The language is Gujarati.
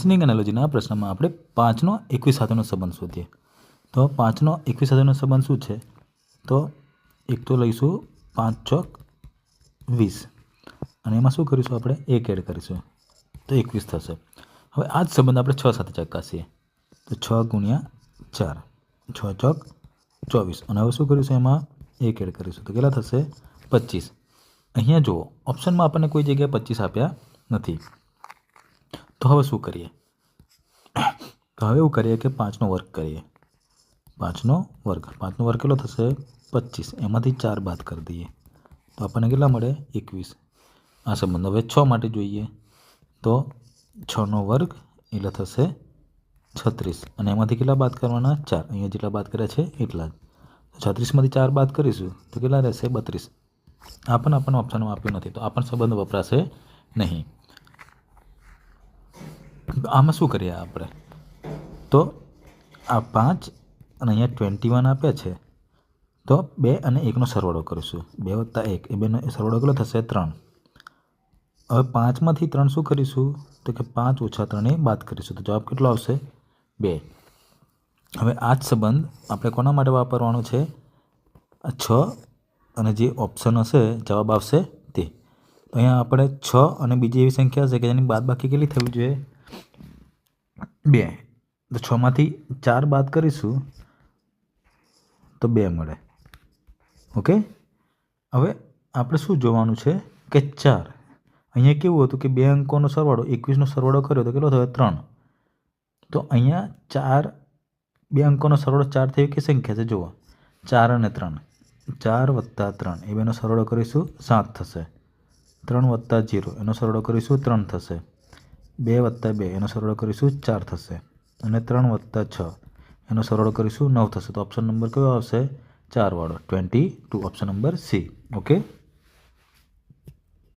લિસનિંગ એનાલોજીના પ્રશ્નમાં આપણે પાંચનો એકવીસ સાથેનો સંબંધ શોધીએ. તો પાંચનો એકવીસ સાથેનો સંબંધ શું છે? તો એક તો લઈશું પાંચ ચોક વીસ. અને એમાં શું કરીશું આપણે? એક એડ કરીશું. તો એકવીસ થશે. હવે આ જ સંબંધ આપણે છ સાથે ચકાસીએ. તો છ ગુણ્યા ચાર. છ ચોક ચોવીસ. અને હવે શું કરીશું એમાં? એક એડ કરીશું. તો કેટલા થશે? પચીસ. અહીંયા જુઓ ઓપ્શનમાં આપણને કોઈ જગ્યાએ પચીસ આપ્યા નથી. તો હવે શું કરીએ? તો હવે એવું કરીએ કે પાંચનો વર્ગ કરીએ. પાંચનો વર્ગ. પાંચનો વર્ગ કેટલો થશે? પચીસ. એમાંથી ચાર બાદ કરી દઈએ. તો આપણને કેટલા મળે? એકવીસ. આ સંબંધ હવે છ માટે જોઈએ. તો છનો વર્ગ એટલે થશે છત્રીસ. અને એમાંથી કેટલા બાદ કરવાના? ચાર. અહીંયા જેટલા બાદ કર્યા છે એટલા જ. છત્રીસમાંથી ચાર બાદ કરીશું તો કેટલા રહેશે? બત્રીસ. આ પણ આપણને ઓપ્શનમાં આપ્યું નથી. તો આ પણ સંબંધ વપરાશે નહીં. આમાં શું કરીએ આપણે? તો આ પાંચ અને અહીંયા ટ્વેન્ટી વન આપ્યા છે. તો બે અને એકનો સરવાળો કરીશું. બે વત્તા એક, એ બેનો સરવાળો કેટલો થશે? ત્રણ. હવે પાંચમાંથી ત્રણ શું કરીશું? તો કે પાંચ ઓછા ત્રણે બાદ કરીશું. તો જવાબ કેટલો આવશે? બે. હવે આ જ સંબંધ આપણે કોના માટે વાપરવાનો છે? છ અને જે ઓપ્શન હશે, જવાબ આવશે તે. તો અહીંયા આપણે છ અને બીજી એવી સંખ્યા હશે કે જેની બાદબાકી કેટલી થવી જોઈએ? બે. તો છમાંથી ચાર બાદ કરીશું તો બે મળે. ઓકે? હવે આપણે શું જોવાનું છે કે ચાર. અહીંયા કેવું હતું કે બે અંકોનો સરવાળો, એકવીસનો સરવાળો કર્યો તો કેટલો થયો? ત્રણ. તો અહીંયા ચાર, બે અંકોનો સરવાળો ચાર થયો કે સંખ્યા છે? જુઓ. ચાર અને ત્રણ. ચાર વત્તા ત્રણ. એ બેનો સરવાળો કરીશું સાત થશે. ત્રણ વત્તા જીરો. એનો સરવાળો કરીશું ત્રણ થશે. બે વત્તા બે, એનો સરવાળો કરીશું ચાર થશે અને ત્રણ વત્તા છ, એનો સરવાળો કરીશું નવ થશે. તો ઓપ્શન નંબર કયો આવશે? ચારવાળો twenty two option number C okay